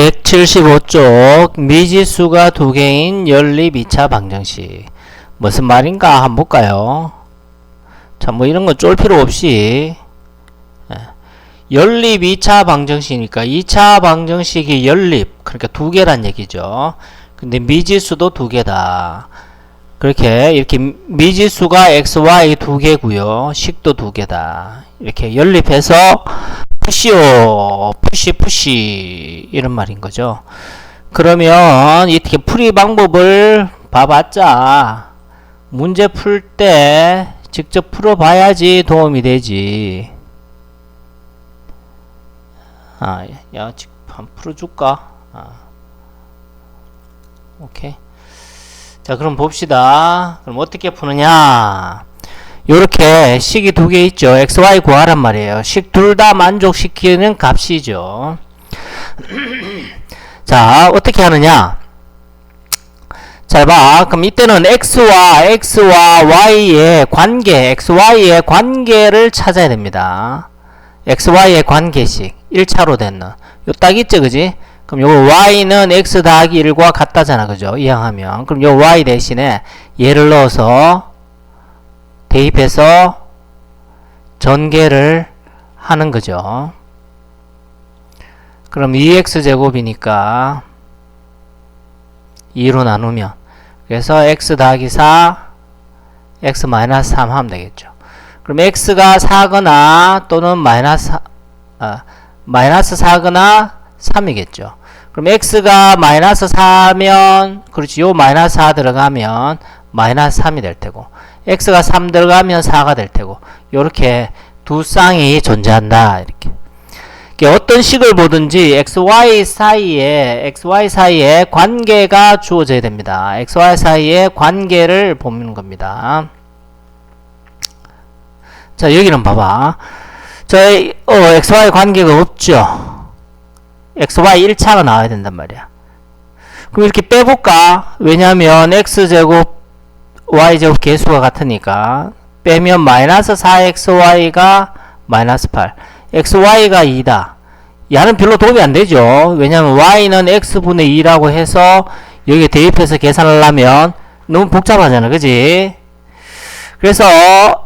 175쪽 미지수가 두 개인 연립 2차 방정식 무슨 말인가 한번 볼까요? 자, 뭐 이런 거쫄 필요 없이 예. 연립 2차 방정식이니까 2차 방정식이 연립 그러니까 두 개란 얘기죠. 근데 미지수도 두 개다. 그렇게 이렇게 미지수가 x, y 두 개고요. 식도 두 개다. 이렇게 연립해서 푸시오 푸시 푸시 이런 말인 거죠. 그러면 이렇게 풀이 방법을 봐봤자 문제 풀 때 직접 풀어봐야지 도움이 되지. 아, 야, 지금 한 풀어줄까? 아. 오케이. 자, 그럼 봅시다. 그럼 어떻게 푸느냐? 요렇게 식이 두 개 있죠. x, y 구하란 말이에요. 식 둘 다 만족시키는 값이죠. 자, 어떻게 하느냐? 잘 봐. 그럼 이때는 x와 x와 y의 관계, xy의 관계를 찾아야 됩니다. xy의 관계식 1차로 되는 요 딱 있죠, 그지? 그럼 요 y는 x 더하기 1과 같다잖아, 그죠? 이항하면 그럼 요 y 대신에 얘를 넣어서 대입해서 전개를 하는 거죠. 그럼 2x 제곱이니까 2로 나누면 그래서 x 더하기 4 x 마이너스 3 하면 되겠죠. 그럼 x가 4거나 또는 마이너스 아, 마이너스 4거나 3이겠죠. 그럼 x가 마이너스 4면 그렇지 요 마이너스 4 들어가면 마이너스 3이 될 테고 x가 3 들어가면 4가 될 테고 요렇게 두 쌍이 존재한다 이렇게 어떤 식을 보든지 xy 사이에 xy 사이에 관계가 주어져야 됩니다. xy 사이에 관계를 보는 겁니다. 자 여기는 봐봐. 저희 어, xy 관계가 없죠. xy 1차가 나와야 된단 말이야. 그럼 이렇게 빼볼까? 왜냐하면 x제곱 y제곱 개수가 같으니까 빼면 마이너스 4xy가 마이너스 8 xy가 2다. 야는 별로 도움이 안 되죠. 왜냐면 y는 x분의 2라고 해서 여기에 대입해서 계산을 하면 너무 복잡하잖아. 그지? 그래서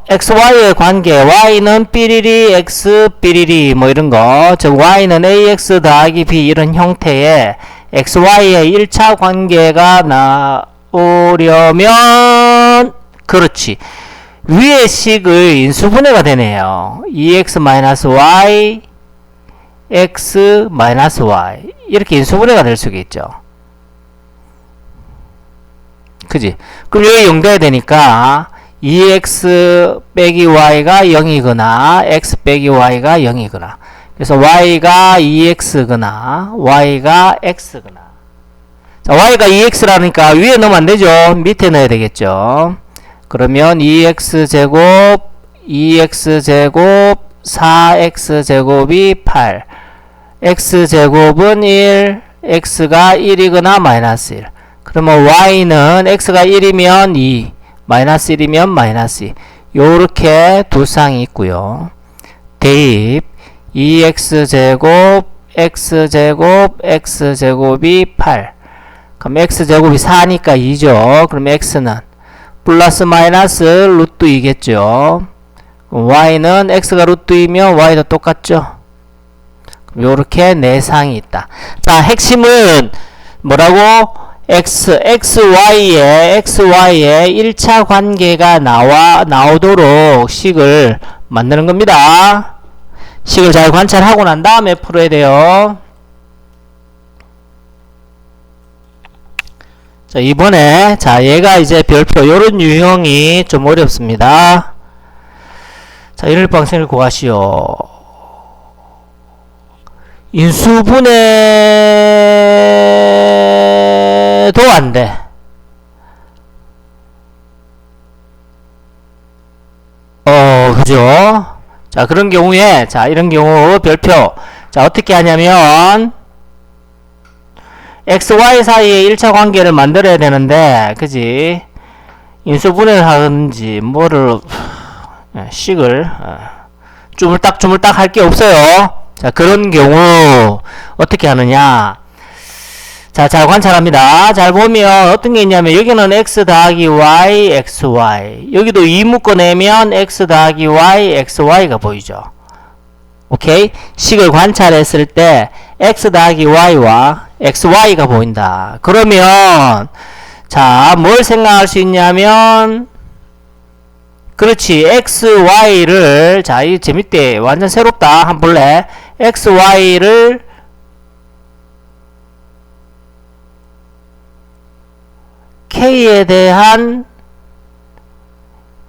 xy의 관계 y는 삐리리 x 삐리리 뭐 이런 거, 즉 y는 ax 더하기 b 이런 형태의 xy의 1차 관계가 나 오려면 그렇지. 위의 식의 인수분해가 되네요. 2x-y x 마이너스 y 이렇게 인수분해가 될 수가 있죠. 그지? 그럼 여기 0 돼야 되니까 2x 빼기 y가 0이거나 x 빼기 y가 0이거나 그래서 y가 2x거나 y가 x거나 자 y가 2x라니까 위에 넣으면 안 되죠. 밑에 넣어야 되겠죠. 그러면 2x 제곱 2x 제곱 4x 제곱이 8 x 제곱은 1 x가 1이거나 마이너스 1 그러면 y는 x가 1이면 2 마이너스 1이면 마이너스 2 요렇게 두 쌍이 있고요. 대입 2x 제곱 x 제곱 x 제곱이 8 그럼 x 제곱이 4니까 2죠. 그럼 x는 플러스 마이너스 루트 2겠죠. y는 x가 루트 2면 y도 똑같죠. 요렇게 내상이 있다. 자 핵심은 뭐라고? x, xy의 xy의 1차 관계가 나와 나오도록 식을 만드는 겁니다. 식을 잘 관찰하고 난 다음에 풀어야 돼요 자 이번에 자 얘가 이제 별표 요런 유형이 좀 어렵습니다. 자 일일방생을 구하시오. 인수분해도 안 돼. 어 그죠? 자 그런 경우에 자 이런 경우 별표. 자 어떻게 하냐면 XY 사이에 1차 관계를 만들어야 되는데, 그지? 인수분해를 하든지, 뭐를, 예, 식을, 어, 주물딱 주물딱 할 게 없어요. 자, 그런 경우, 어떻게 하느냐. 자, 잘 관찰합니다. 잘 보면 어떤 게 있냐면 여기는 x 더하기 y, xy. 여기도 2 묶어내면 x 더하기 y, xy가 보이죠. 오케이? 식을 관찰했을 때 x 더하기 y와 xy가 보인다. 그러면 자, 뭘 생각할 수 있냐면 그렇지. x, y를 자, 이 재밌대. 완전 새롭다. 한번 볼래? x, y를 k에 대한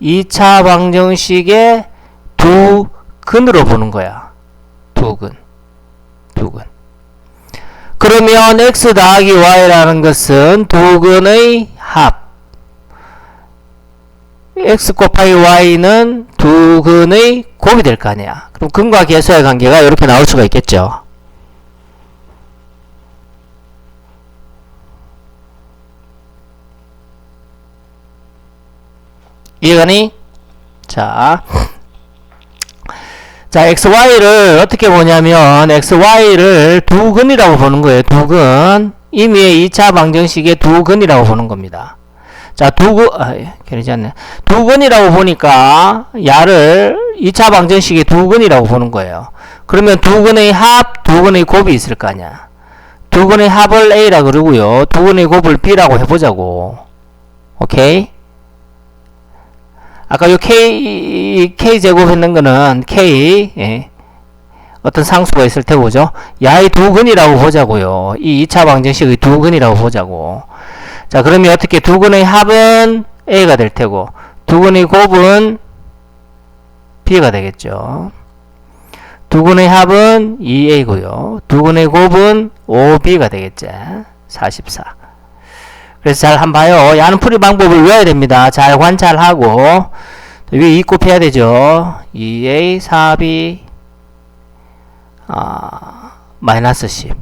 2차 방정식의 두 근으로 보는 거야. 두 근. 두 근. 그러면 x 더하기 y라는 것은 두 근의 합. x 곱하기 y는 두 근의 곱이 될 거 아니야. 그럼 근과 계수의 관계가 이렇게 나올 수가 있겠죠. 이해가니? 자. 자, xy를 어떻게 보냐면, xy를 두 근이라고 보는 거예요. 두 근. 이미 2차 방정식의 두 근이라고 보는 겁니다. 자, 두 근, 아, 그러지 않네. 두 근이라고 보니까, 야를 2차 방정식의 두 근이라고 보는 거예요. 그러면 두 근의 합, 두 근의 곱이 있을 거 아니야. 두 근의 합을 A라 그러고요. 두 근의 곱을 B라고 해보자고. 오케이? 아까 요 K, K 제곱 했는 거는 K, 예. 어떤 상수가 있을 테고, 죠 야의 두 근이라고 보자고요. 이 2차 방정식의 두 근이라고 보자고. 자, 그러면 어떻게 두 근의 합은 A가 될 테고, 두 근의 곱은 B가 되겠죠. 두 근의 합은 2A고요. 두 근의 곱은 5B가 되겠죠. 44. 그래서 잘 한번 봐요. 야는 풀이 방법을 외워야 됩니다. 잘 관찰하고 위에 2 곱해야 되죠. 2A 4B 아, 마이너스 10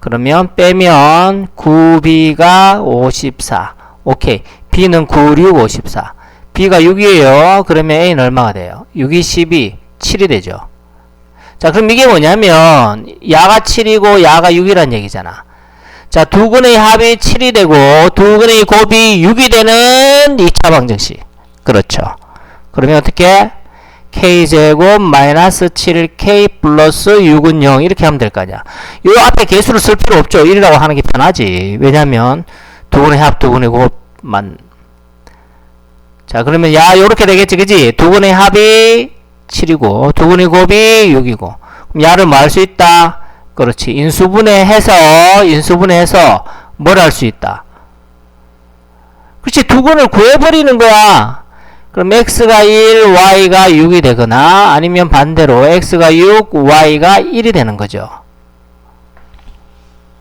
그러면 빼면 9B가 54 오케이 B는 9, 6, 54 B가 6이에요. 그러면 A는 얼마가 돼요? 6이 12 7이 되죠. 자 그럼 이게 뭐냐면 야가 7이고 야가 6이란 얘기잖아. 자, 두 근의 합이 7이 되고 두 근의 곱이 6이 되는 2차 방정식. 그렇죠. 그러면 어떻게? k제곱 마이너스 7k 플러스 6은 0 이렇게 하면 될 거 아니야. 요 앞에 개수를 쓸 필요 없죠. 1이라고 하는 게 편하지. 왜냐면 두 근의 합, 두 근의 곱만 자, 그러면 야 요렇게 되겠지. 그지? 두 근의 합이 7이고 두 근의 곱이 6이고 그럼 야를 뭐 할 수 있다? 그렇지. 인수분해해서, 인수분해해서 뭘 할 수 있다. 그렇지. 두 근을 구해버리는 거야. 그럼 x가 1, y가 6이 되거나 아니면 반대로 x가 6, y가 1이 되는 거죠.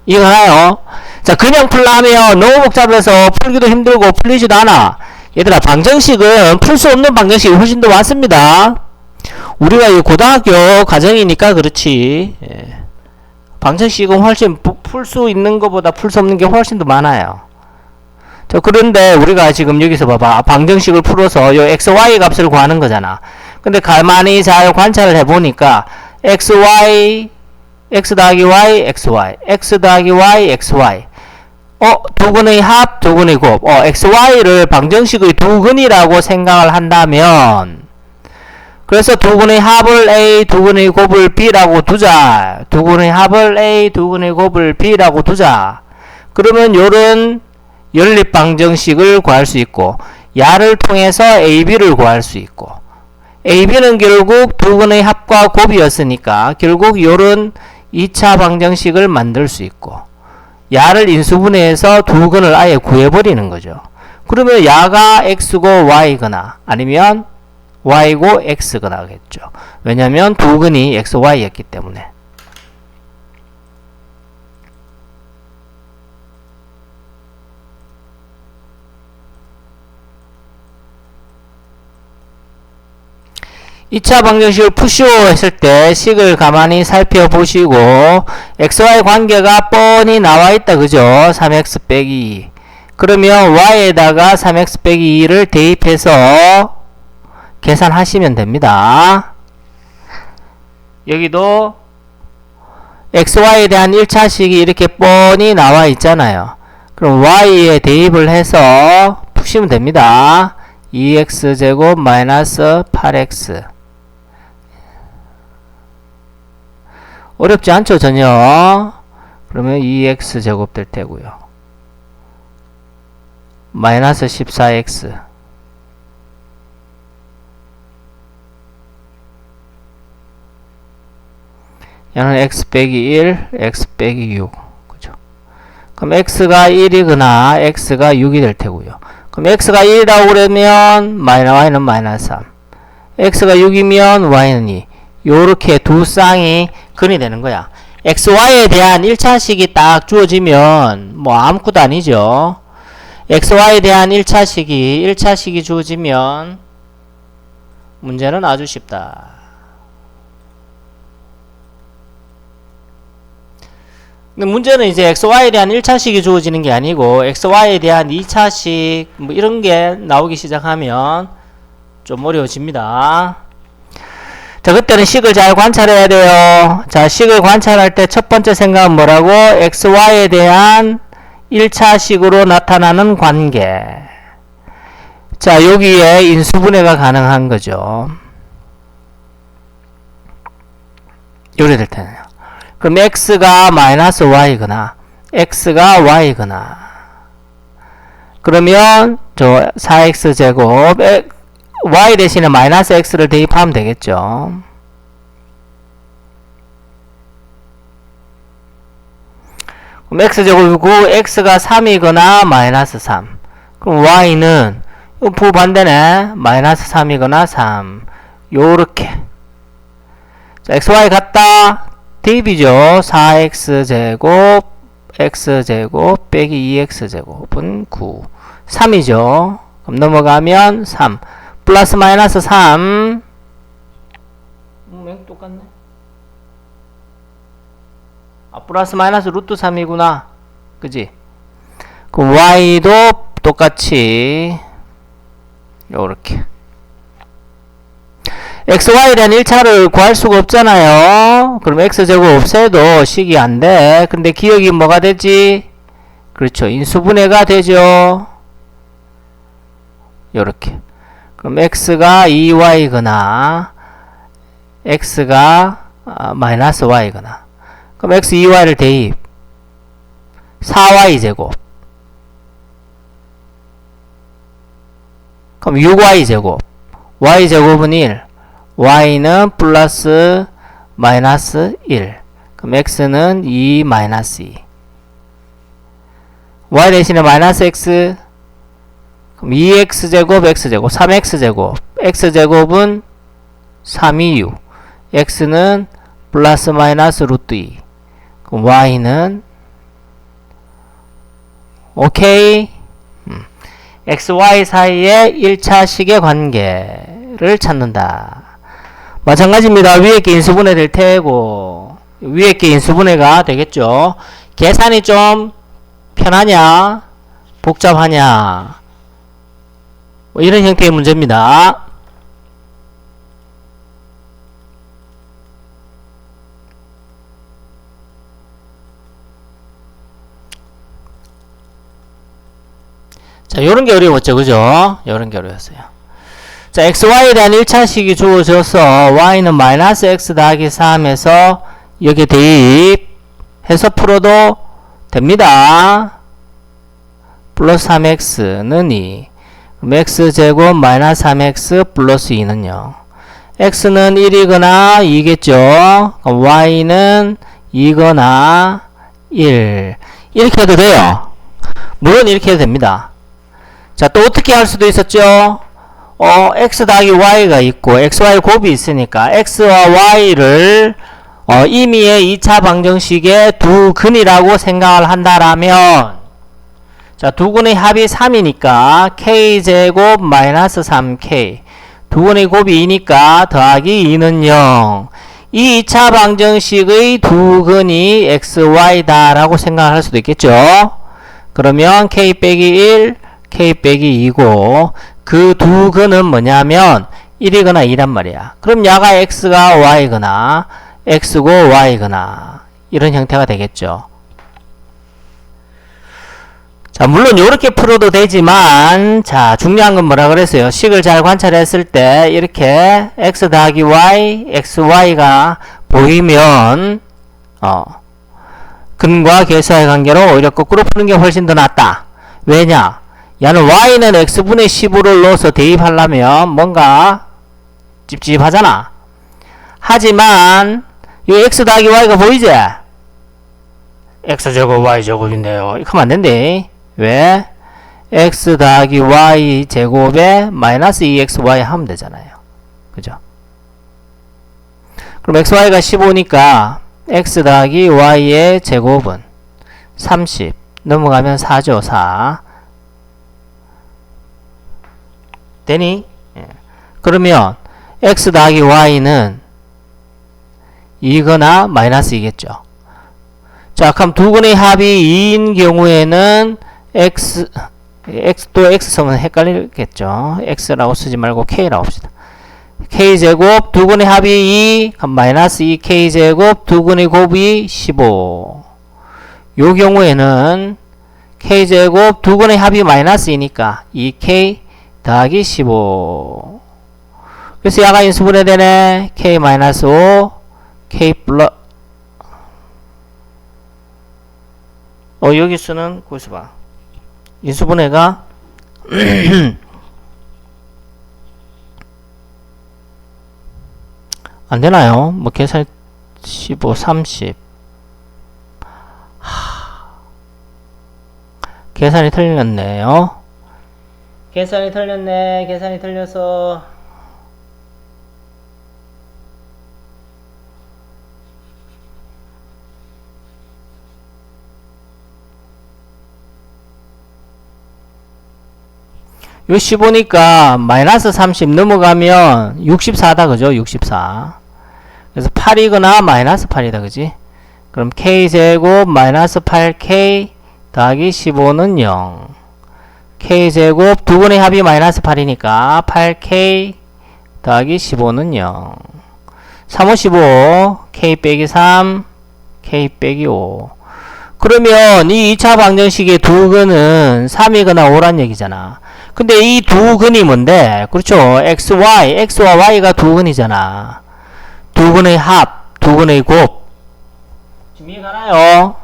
이해가나요? 자, 그냥 풀라면 너무 복잡해서 풀기도 힘들고 풀리지도 않아. 얘들아, 방정식은 풀 수 없는 방정식이 훨씬 더 많습니다. 우리가 이 고등학교 과정이니까 그렇지. 예. 방정식은 훨씬 풀 수 있는 것보다 풀 수 없는 게 훨씬 더 많아요. 자, 그런데 우리가 지금 여기서 봐봐. 방정식을 풀어서 요 xy 값을 구하는 거잖아. 근데 가만히 잘 관찰을 해보니까 xy, x 더하기 y, xy, x 더하기 y, xy. 어, 두 근의 합, 두 근의 곱. 어, xy를 방정식의 두 근이라고 생각을 한다면 그래서 두 근의 합을 A, 두 근의 곱을 B라고 두자. 두 근의 합을 A, 두 근의 곱을 B라고 두자. 그러면 요런 연립 방정식을 구할 수 있고 야를 통해서 AB를 구할 수 있고 AB는 결국 두 근의 합과 곱이었으니까 결국 요런 2차 방정식을 만들 수 있고 야를 인수분해해서 두 근을 아예 구해버리는 거죠. 그러면 야가 x고 y거나 아니면 y고 x가 나오겠죠. 왜냐하면 두 근이 x, y였기 때문에. 이차 방정식을 푸시오 했을 때 식을 가만히 살펴보시고 xy 관계가 뻔히 나와 있다 그죠 3x 빼기 2 그러면 y에다가 3x 빼기 2를 대입해서 계산하시면 됩니다. 여기도 xy에 대한 1차식이 이렇게 뻔히 나와 있잖아요. 그럼 y에 대입을 해서 푸시면 됩니다. 2x제곱 마이너스 8x 어렵지 않죠 전혀 그러면 2x제곱 될 테고요 마이너스 14x 얘는 x 빼기 1, x 빼기 6 그죠? 그럼 x가 1이거나 x가 6이 될 테고요. 그럼 x가 1이라고 그러면 마이너 y는 마이너스 3 x가 6이면 y는 2 요렇게 두 쌍이 근이 되는 거야. xy에 대한 1차식이 딱 주어지면 뭐 아무것도 아니죠. xy에 대한 1차식이 1차식이 주어지면 문제는 아주 쉽다 근데 문제는 이제 XY에 대한 1차식이 주어지는 게 아니고 XY에 대한 2차식 뭐 이런 게 나오기 시작하면 좀 어려워집니다. 자, 그때는 식을 잘 관찰해야 돼요. 자, 식을 관찰할 때 첫 번째 생각은 뭐라고? XY에 대한 1차식으로 나타나는 관계. 자, 여기에 인수분해가 가능한 거죠. 요래 될 테네요. 그럼 x가 마이너스 y거나 x가 y거나. 그러면 저 4x 제곱 y 대신에 마이너스 x를 대입하면 되겠죠. 그럼 x제곱이고 x가 3이거나 마이너스 3 그럼 y는 부반대네. 마이너스 3이거나 3 요렇게. 자 xy 같다 대입이죠. 4x제곱 x제곱 빼기 2x제곱은 9 3이죠. 그럼 넘어가면 3 플러스 마이너스 3 음, 똑같네. 아, 플러스 마이너스 루트 3이구나. 그지? 그럼 y도 똑같이 요렇게 대한 1차를 구할 수가 없잖아요. 그럼 x제곱 없애도 식이 안 돼. 근데 기억이 뭐가 되지? 그렇죠. 인수분해가 되죠. 요렇게. 그럼 x가 2y거나 x가 아, 마이너스 y거나 그럼 x 2y를 대입 4y제곱 그럼 6y제곱 y제곱은 1 y는 플러스 마이너스 1 그럼 x는 2 마이너스 2 y 대신에 마이너스 x. 그럼 2x제곱 x제곱 3x제곱. x제곱은 3이유. x는 플러스 마이너스 루트 2 그럼 y는 오케이. 음. xy 사이의 1차식의 관계를 찾는다 마찬가지입니다. 위에 게 인수분해 될 테고 위에 게 인수분해가 되겠죠. 계산이 좀 편하냐 복잡하냐 뭐 이런 형태의 문제입니다. 자, 요런 게 어려웠죠. 그죠? 요런 게 어려웠어요. 자, xy에 대한 1차식이 주어져서 y는 마이너스 x 더하기 3에서 여기에 대입해서 풀어도 됩니다. 플러스 3x는 2. 그럼 x제곱 마이너스 3x 플러스 2는요. x는 1이거나 2겠죠. 그럼 y는 2거나 1. 이렇게 해도 돼요. 물론 이렇게 해도 됩니다. 자, 또 어떻게 할 수도 있었죠? 어, x 더하기 y가 있고 xy 곱이 있으니까 x와 y를 어, 임의의 2차 방정식의 두 근이라고 생각을 한다라면 자, 두 근의 합이 3이니까 k제곱 마이너스 3k 두 근의 곱이 2니까 더하기 2는 0. 이 2차 방정식의 두 근이 xy다 라고 생각할 수도 있겠죠. 그러면 k 빼기 1, k 빼기 2고 그 두 근은 뭐냐면 1이거나 2란 말이야. 그럼 야가 x가 y거나 x고 y거나 이런 형태가 되겠죠. 자, 물론 이렇게 풀어도 되지만, 자, 중요한 건 뭐라 그랬어요? 식을 잘 관찰했을 때, 이렇게 x 더하기 y, xy가 보이면, 어, 근과 계수의 관계로 오히려 거꾸로 푸는 게 훨씬 더 낫다. 왜냐? 야는 y는 x분의 15를 넣어서 대입하려면 뭔가 찝찝하잖아. 하지만, 이 x 더하기 y가 보이지? x제곱 y제곱인데요. 이거 안 된대. 왜? x 더하기 y 제곱에 마이너스 2xy 하면 되잖아요. 그죠? 그럼 xy가 15니까 x 더하기 y의 제곱은 30 넘어가면 4죠. 4 되니? 예. 그러면 x 더하기 y는 2거나 마이너스 2겠죠. 자, 그럼 두 근의 합이 2인 경우에는 x, x 또 x 쓰면 헷갈리겠죠. x라고 쓰지 말고 k라고 합시다. k제곱 두 근의 합이 2, 그럼 마이너스 2k제곱 두 근의 곱이 15. 요 경우에는 k제곱 두 근의 합이 마이너스 2니까 2k 더하기 15. 그래서 야가 인수분해 되네. k 마이너스 5, k 플러 어 여기 쓰는 거기서 봐. 인수분해가 안 되나요? 뭐 계산 15, 30 하... 계산이 틀렸네요. 계산이 틀렸네. 계산이 틀려서. 요 15니까 마이너스 30 넘어가면 64다 그죠? 64 그래서 8이거나 마이너스 8이다 그지? 그럼 k제곱 마이너스 8k 더하기 15는 0 k제곱 두 분의 합이 마이너스 8이니까 8k 더하기 15는 0 3, 5, 15 k 빼기 3 k 빼기 5 그러면 이 2차 방정식의 두 근은 3이거나 5란 얘기잖아 근데 이 두 근이 뭔데? 그렇죠. xy, x와 y가 두 근이잖아. 두 근의 합, 두 근의 곱. 지금 이해가나요?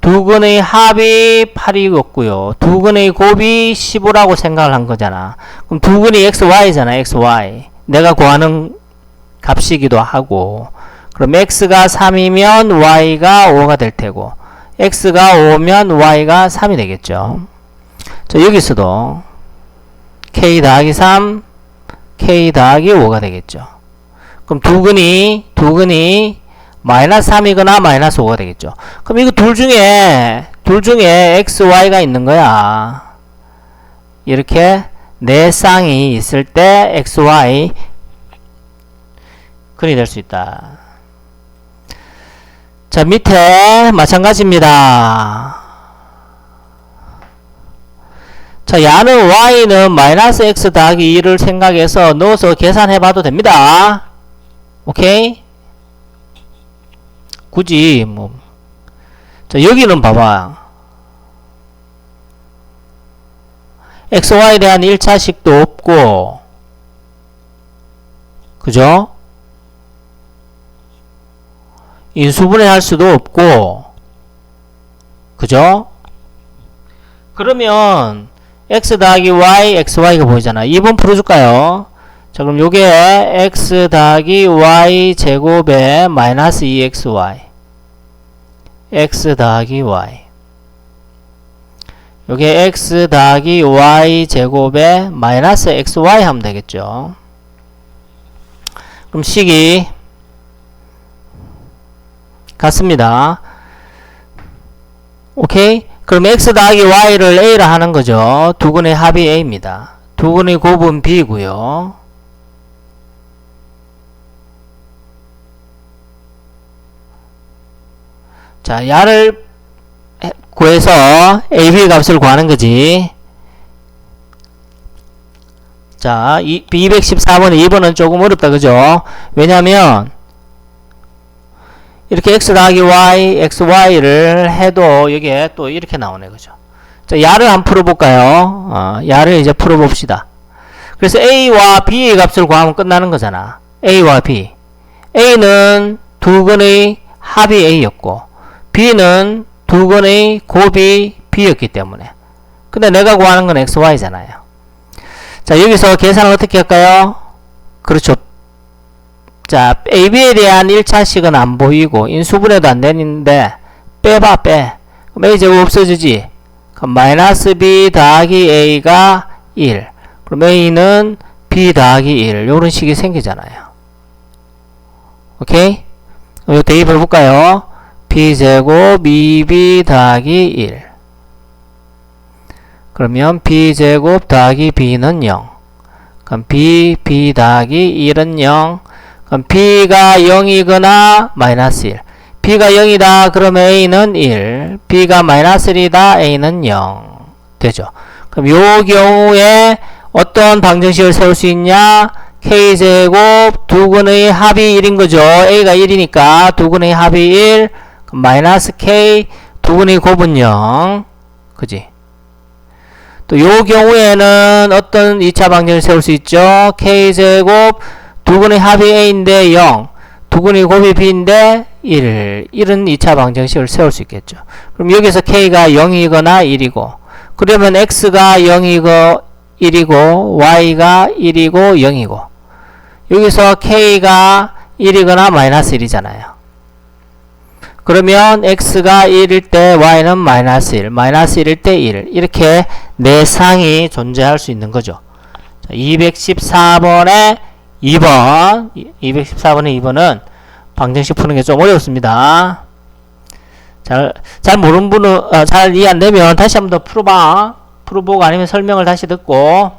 두 근의 합이 8이었고요. 두 근의 곱이 15라고 생각을 한 거잖아. 그럼 두 근이 xy잖아, xy. 내가 구하는 값이기도 하고. 그럼 x가 3이면 y가 5가 될 테고. x가 5면 y가 3이 되겠죠. 자, 여기서도 k 더하기 3, k 더하기 5가 되겠죠. 그럼 두 근이, 두 근이 마이너스 3이거나 마이너스 5가 되겠죠. 그럼 이거 둘 중에, 둘 중에 x, y가 있는 거야. 이렇게 네 쌍이 있을 때 x, y 근이 될 수 있다. 자, 밑에 마찬가지입니다. 자, 야는 y는 마이너스 x 더하기 2를 생각해서 넣어서 계산해 봐도 됩니다. 오케이? 굳이 뭐 자, 여기는 봐봐. xy에 대한 1차식도 없고 그죠? 인수분해 할 수도 없고 그죠? 그러면 x 더하기 y, xy가 보이잖아. 2번 풀어줄까요? 자, 그럼 요게 x 더하기 y 제곱에 마이너스 2xy. X 더하기 y. 요게 x 더하기 y 제곱에 마이너스 xy 하면 되겠죠. 그럼 식이 같습니다. 오케이? 그럼 x 더하기 y를 a라 하는 거죠. 두 근의 합이 a입니다. 두 근의 곱은 b고요. 자, 야를 구해서 ab 값을 구하는 거지. 자, 214번, 2번은 조금 어렵다, 그죠? 왜냐면, 이렇게 x 더하기 y, xy를 해도 여기에 또 이렇게 나오네, 그죠? 자, 야를 한번 풀어볼까요? 어, 야를 이제 풀어봅시다. 그래서 a와 b의 값을 구하면 끝나는 거잖아. a와 b. a는 두 근의 합이 a였고, b는 두 근의 곱이 b였기 때문에. 근데 내가 구하는 건 xy잖아요. 자, 여기서 계산을 어떻게 할까요? 그렇죠. 자, AB에 대한 1차식은 안 보이고, 인수분해도 안 되는데, 빼봐, 빼. 그럼 A 제곱 없어지지? 그럼 마이너스 B 더하기 A가 1. 그럼 A는 B 더하기 1. 요런 식이 생기잖아요. 오케이? 요 대입을 볼까요? B 제곱 2B 더하기 1. 그러면 B 제곱 더하기 B는 0. 그럼 B, B 더하기 1은 0. 그럼 B가 0이거나 마이너스 1. B가 0이다. 그러면 A는 1. B가 마이너스 1이다. A는 0. 되죠. 그럼 요 경우에 어떤 방정식을 세울 수 있냐? K제곱 두근의 합이 1인 거죠. A가 1이니까 두근의 합이 1. 그럼 마이너스 K 두근의 곱은 0. 그지? 또 요 경우에는 어떤 2차 방정을 세울 수 있죠? K제곱 두근의 합이 A인데 0 두근의 곱이 B인데 1 1은 2차 방정식을 세울 수 있겠죠. 그럼 여기서 K가 0이거나 1이고 그러면 X가 0이고 1이고 Y가 1이고 0이고 여기서 K가 1이거나 마이너스 1이잖아요. 그러면 x가 1일 때 y는 마이너스 1, 마이너스 1일 때 1. 이렇게 내상이 존재할 수 있는 거죠. 214번에 2번, 214번에 2번은 방정식 푸는 게 좀 어렵습니다. 잘, 잘 모르는 분은, 어, 잘 이해 안 되면 다시 한번 더 풀어봐. 풀어보고 아니면 설명을 다시 듣고.